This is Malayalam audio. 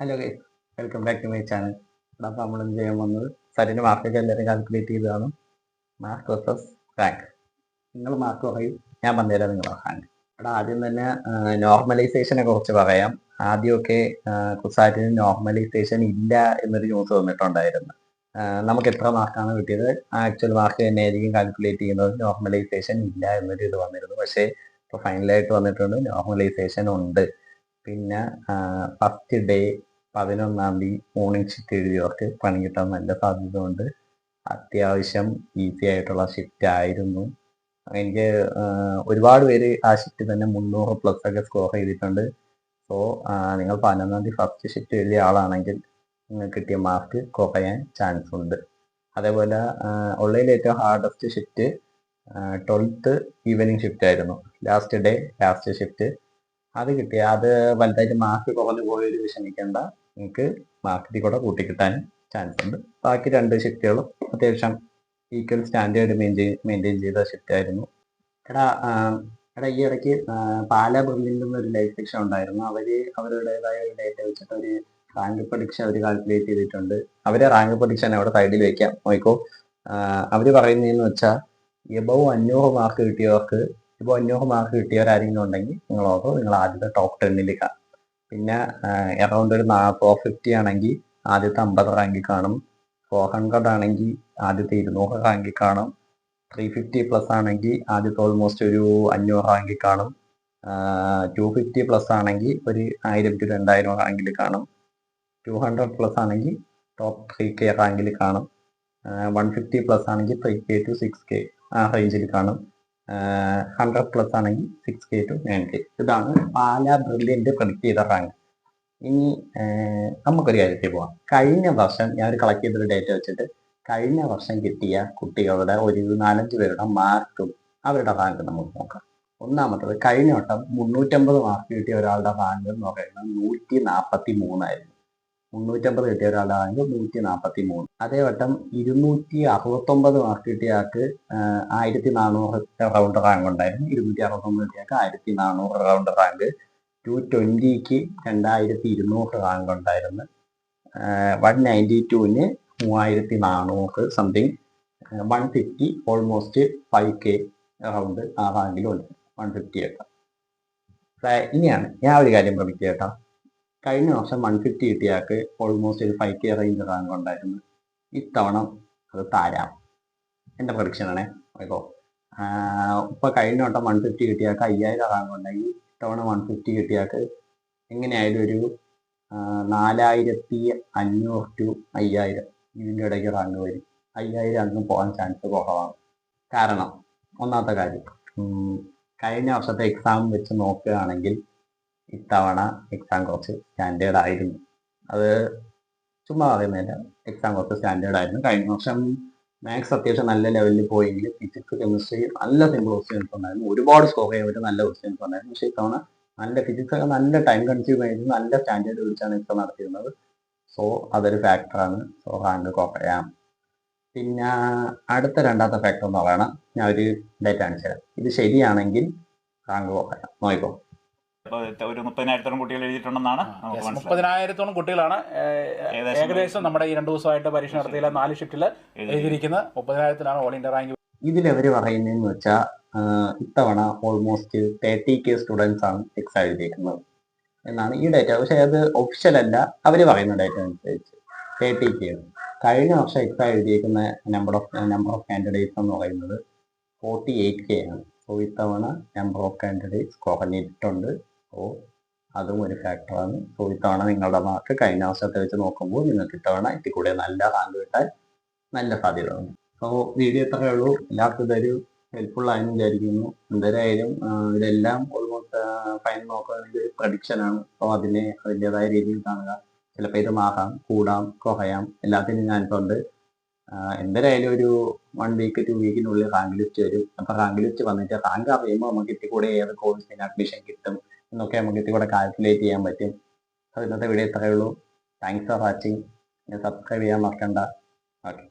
Hello guys welcome back to my channel ഇവിടെ അപ്പോൾ നമ്മൾ ചെയ്യാൻ വന്നത് സരിന് മാർക്കൊക്കെ എല്ലാവരും കാൽക്കുലേറ്റ് ചെയ്തതാണ് മാർക്ക് വേഴ്സസ് റാങ്ക് നിങ്ങൾ മാർക്ക് പറയും ഞാൻ പറഞ്ഞുതരാം നിങ്ങൾ റാങ്ക് ഇവിടെ ആദ്യം തന്നെ നോർമലൈസേഷനെ കുറിച്ച് പറയാം. ആദ്യമൊക്കെ കുസാറ്റിന് നോർമലൈസേഷൻ ഇല്ല എന്നൊരു ന്യൂസ് വന്നിട്ടുണ്ടായിരുന്നു. നമുക്ക് എത്ര മാർക്കാണ് കിട്ടിയത്? ആക്ച്വൽ മാർക്ക് തന്നെയായിരിക്കും കാൽക്കുലേറ്റ് ചെയ്യുന്നത്. നോർമലൈസേഷൻ ഇല്ല എന്നൊരു ഇത് വന്നിരുന്നു. പക്ഷേ ഇപ്പോൾ ഫൈനലായിട്ട് വന്നിട്ടുണ്ട്. നോർമലൈസേഷൻ ഉണ്ട്. പിന്നെ ഫസ്റ്റ് ഡേ പതിനൊന്നാം തീയതി മോർണിംഗ് ഷിഫ്റ്റ് എഴുതിയവർക്ക് പണി കിട്ടാൻ നല്ല സാധ്യത ഉണ്ട് അത്യാവശ്യം ഈസി ആയിട്ടുള്ള ഷിഫ്റ്റ് ആയിരുന്നു. എനിക്ക് ഒരുപാട് പേര് ആ ഷിഫ്റ്റ് തന്നെ മുന്നൂറ് പ്ലസ് ഒക്കെ സ്കോർ ചെയ്തിട്ടുണ്ട്. സോ നിങ്ങൾ പതിനൊന്നാം തീയതി ഫസ്റ്റ് ഷിഫ്റ്റ് എഴുതിയ ആളാണെങ്കിൽ നിങ്ങൾക്ക് കിട്ടിയ മാർക്ക് കുറയാൻ ചാൻസ് ഉണ്ട്. അതേപോലെ ഉള്ളതിൽ ഏറ്റവും hardest shift twelfth evening shift ആയിരുന്നു. ലാസ്റ്റ് ഡേ ലാസ്റ്റ് ഷിഫ്റ്റ് അത് കിട്ടിയ അത് വലുതായിട്ട് മാർക്ക് കുറഞ്ഞു പോയൊരു വിഷമിക്കേണ്ട. നിങ്ങൾക്ക് മാർക്കറ്റിൽ കൂടെ കൂട്ടിക്കിട്ടാൻ ചാൻസ് ഉണ്ട്. ബാക്കി രണ്ട് ഷിഫ്റ്റുകളും അത്യാവശ്യം ഈക്വൽ സ്റ്റാൻഡേർഡ് മെയിന്റെയിൻ മെയിന്റെയിൻ ചെയ്ത ഷിഫ്റ്റ് ആയിരുന്നു. എടാ എടാ ഈ ഇടയ്ക്ക് പാല ബ്രില്ലിൽ നിന്നൊരു ലൈഫ് സെക്ഷൻ ഉണ്ടായിരുന്നു. അവർ അവരുടേതായ ഒരു ഡേറ്റ വെച്ചിട്ട് ഒരു റാങ്ക് പ്രൊഡിക്ഷൻ അവർ കാൽക്കുലേറ്റ് ചെയ്തിട്ടുണ്ട്. അവരെ റാങ്ക് പ്രൊഡിക്ഷൻ അവിടെ സൈഡിൽ വെക്കാം. നോക്കോ. അവർ പറയുന്നതെന്ന് വെച്ചാൽ എബവ് അഞ്ഞൂറ് മാർക്ക് കിട്ടിയവർക്ക് ഇപ്പോൾ അഞ്ഞൂറ് മാർക്ക് കിട്ടിയവരാരെങ്കിലും ഉണ്ടെങ്കിൽ നിങ്ങൾ ഓർക്കും നിങ്ങൾ ആദ്യത്തെ ടോപ്പ് ടെന്നിൽ പിന്നെ എറൗണ്ട് ഒരു ഫോർ ഫിഫ്റ്റി ആണെങ്കിൽ ആദ്യത്തെ അമ്പത് റാങ്കിൽ കാണും. ഫോർ ഹൺഡ്രഡ് ആണെങ്കിൽ ആദ്യത്തെ ഇരുന്നൂറ് റാങ്കിൽ കാണും. ത്രീ ഫിഫ്റ്റി പ്ലസ് ആണെങ്കിൽ ആദ്യത്തെ ഓൾമോസ്റ്റ് ഒരു അഞ്ഞൂറ് റാങ്കിൽ കാണും. ടു ഫിഫ്റ്റി പ്ലസ് ആണെങ്കിൽ ഒരു ആയിരം ടു രണ്ടായിരം റാങ്കിൽ കാണും. ടു ഹൺഡ്രഡ് പ്ലസ് ആണെങ്കിൽ ടോപ്പ് ത്രീ കെ റാങ്കിൽ കാണും. വൺ ഫിഫ്റ്റി പ്ലസ് ആണെങ്കിൽ three K to six K ആ റേഞ്ചിൽ കാണും. ഹൺഡ്രഡ് പ്ലസ് ആണെങ്കിൽ six K to nine K ഇതാണ് പാല ബ്രില്യന്റ് പ്രഡിക്റ്റ് ചെയ്ത റാങ്ക് ഇനി നമുക്കൊരു കാര്യത്തിൽ പോവാം. കഴിഞ്ഞ വർഷം ഞാൻ ഒരു കളക്ട് ചെയ്തൊരു ഡേറ്റ വെച്ചിട്ട് കഴിഞ്ഞ വർഷം കിട്ടിയ കുട്ടികളുടെ ഒരു നാലഞ്ച് പേരുടെ മാർക്കും അവരുടെ റാങ്ക് നമുക്ക് നോക്കാം. ഒന്നാമത്തത് കഴിഞ്ഞ വട്ടം മുന്നൂറ്റമ്പത് മാർക്ക് കിട്ടിയ ഒരാളുടെ റാങ്ക് എന്ന് പറയുന്നത് നൂറ്റി നാൽപ്പത്തി മൂന്നായിരുന്നു മുന്നൂറ്റമ്പത് കിട്ടിയ ഒരാളാണെങ്കിൽ നൂറ്റി നാൽപ്പത്തി മൂന്ന് അതേ വട്ടം ഇരുന്നൂറ്റി അറുപത്തൊമ്പത് മാർക്ക് കിട്ടിയ ആൾക്ക് ആയിരത്തി നാനൂറ് റൗണ്ട് റാങ്ക് ഉണ്ടായിരുന്നു. ഇരുന്നൂറ്റി അറുപത്തൊമ്പത് കിട്ടിയ ആൾക്ക് ആയിരത്തി നാനൂറ് റൗണ്ട് റാങ്ക് ടു ട്വന്റിക്ക് രണ്ടായിരത്തി ഇരുന്നൂറ് റാങ്ക് ഉണ്ടായിരുന്നു വൺ നയന്റി ടുവിന് മൂവായിരത്തി നാനൂറ് something one fifty almost five K round ആ റാങ്കിലും ഉണ്ട് വൺ ഫിഫ്റ്റി ഒക്കെ. ഇനിയാണ്. ഞാൻ ഒരു കാര്യം പ്രമിക്കുക കേട്ടോ. കഴിഞ്ഞ വർഷം വൺ ഫിഫ്റ്റി കിട്ടിയാൾക്ക് ഓൾമോസ്റ്റ് ഒരു ഫൈവ് കെ റേഞ്ച് റാങ്ക് ഉണ്ടായിരുന്നു. ഇത്തവണ അത് താരാം. എന്റെ പ്രൊഡിക്ഷൻ ആണേ ഓക്കോ ഇപ്പോൾ കഴിഞ്ഞ വട്ടം വൺ ഫിഫ്റ്റി കിട്ടിയാൾക്ക് അയ്യായിരം റാങ്ക് ഉണ്ടെങ്കിൽ ഇത്തവണ വൺ ഫിഫ്റ്റി കിട്ടിയാൾക്ക് എങ്ങനെയായാലും ഒരു നാലായിരത്തി അഞ്ഞൂറ് ടു അയ്യായിരം ഇതിന്റെ ഇടയ്ക്ക് റാങ്ക് വരും. അയ്യായിരം അന്ന് പോകാൻ ചാൻസ് കുറവാണ്. കാരണം ഒന്നാമത്തെ കാര്യം കഴിഞ്ഞ വർഷത്തെ എക്സാം വെച്ച് നോക്കുകയാണെങ്കിൽ ഇത്തവണ എക്സാം കുറച്ച് സ്റ്റാൻഡേർഡ് ആയിരുന്നു. അത് ചുമ്മാ പറയുന്നില്ല എക്സാം കുറച്ച് സ്റ്റാൻഡേർഡ് ആയിരുന്നു. കഴിഞ്ഞ വർഷം മാത്സ് അത്യാവശ്യം നല്ല ലെവലിൽ പോയെങ്കിൽ ഫിസിക്സ് കെമിസ്ട്രി നല്ല സിമ്പിൾ ക്വസ്റ്റ്യൻസ് ഉണ്ടായിരുന്നു. ഒരുപാട് സ്കോർ ചെയ്യാൻ പറ്റിയ നല്ല ക്വസ്റ്റ്യൻസ് ഉണ്ടായിരുന്നു. പക്ഷേ ഇത്തവണ നല്ല ഫിസിക്സ് ഒക്കെ നല്ല ടൈം കൺസ്യൂം ആയിരുന്നു നല്ല സ്റ്റാൻഡേർഡ് വിളിച്ചാണ് എക്സാം നടത്തിയിരുന്നത്. സോ അതൊരു ഫാക്ടറാണ് സോ റാങ്ക് കുറയാം പിന്നെ അടുത്ത രണ്ടാമത്തെ ഫാക്ടർ എന്ന് പറയണം. ഞാൻ ഒരു ഡേറ്റ് കാണിച്ചു തരാം ഇത് ശരിയാണെങ്കിൽ റാങ്ക് കുറയാം ഇപ്പൊ ഒരു മുപ്പതിനായിരത്തോളം കുട്ടികൾ എഴുതിയിട്ടുണ്ടെന്നാണ് നമുക്ക് Yes, മനസ്സിലായത് മുപ്പതിനായിരത്തോളം കുട്ടികളാണ് ഏകദേശം ഏകദേശം നമ്മുടെ ഈ രണ്ടു ദിവസമായിട്ട് പരീക്ഷ നടത്തിയില്ല നാല് ഷിഫ്റ്റിൽ എഴുതിയിരിക്കുന്നത്. മുപ്പതിനായിരത്തിലാണ് ഓൾ ഇന്ത്യ റാങ്ക്. ഇതിലവർ പറയുന്നതെന്ന് വെച്ചാൽ ഇത്തവണ ഓൾമോസ്റ്റ് തേർട്ടി കെ സ്റ്റുഡൻസ് ആണ് എക്സാം എഴുതിയിരിക്കുന്നത് എന്നാണ് ഈ ഡേറ്റ പക്ഷേ അത് ഒഫീഷ്യൽ അല്ല. അവർ പറയുന്ന ഡേറ്റ അനുസരിച്ച് തേർട്ടി കെ ആണ്. കഴിഞ്ഞ വർഷം എക്സാം എഴുതിയിരിക്കുന്ന number of number of candidates എന്ന് പറയുന്നത് ഫോർട്ടി എയ്റ്റ് കെ ആണ്. സോ ഇത്തവണ നമ്പർ ഓഫ് കാൻഡിഡേറ്റ്സ് കുറഞ്ഞിട്ടുണ്ട്. സോ അതും ഒരു ഫാക്ടറാണ് സോ ഇത്തവണ നിങ്ങളുടെ മാർക്ക് കഴിഞ്ഞ വർഷത്തെ വെച്ച് നോക്കുമ്പോൾ നിങ്ങൾക്ക് ഇത്തവണ ഇത്തിരി കൂടെ നല്ല റാങ്ക് കിട്ടാൻ നല്ല സാധ്യതയുണ്ട് സോ വീഡിയോ ഇത്രയേ ഉള്ളൂ. എല്ലാവർക്കും ഇതൊരു ഹെൽപ്ഫുൾ ആയെന്ന് വിചാരിക്കുന്നു. എന്തായാലും ഇതെല്ലാം ഓൾമോസ്റ്റ് ഫൈൻ നോക്കുകയാണെങ്കിൽ ഒരു ആണ്. സോ അതിനെ അതിന്റെതായ രീതിയിൽ കാണുക. ചിലപ്പോൾ ഇത് മാറാം കൂടാം കുറയാം. എല്ലാത്തിനും ചാൻസ് ഉണ്ട് എന്തായാലും ഒരു വൺ വീക്ക് ടു വീക്കിനുള്ളിൽ റാങ്ക് ലിസ്റ്റ് വരും. അപ്പൊ റാങ്ക് ലിസ്റ്റ് വന്നിട്ട് റാങ്ക് അറിയുമ്പോൾ നമുക്ക് ഇത്തിരി കൂടെ ഏത് കോഴ്സിന് അഡ്മിഷൻ കിട്ടും? എന്നൊക്കെ നമുക്ക് ഇത്തിരി കൂടെ കാൽക്കുലേറ്റ് ചെയ്യാൻ പറ്റും. അപ്പോൾ ഇന്നത്തെ വീഡിയോ ഇത്രയേ ഉള്ളൂ. താങ്ക്സ് ഫോർ വാച്ചിങ് സബ്സ്ക്രൈബ് ചെയ്യാൻ മറക്കണ്ട. ഓക്കെ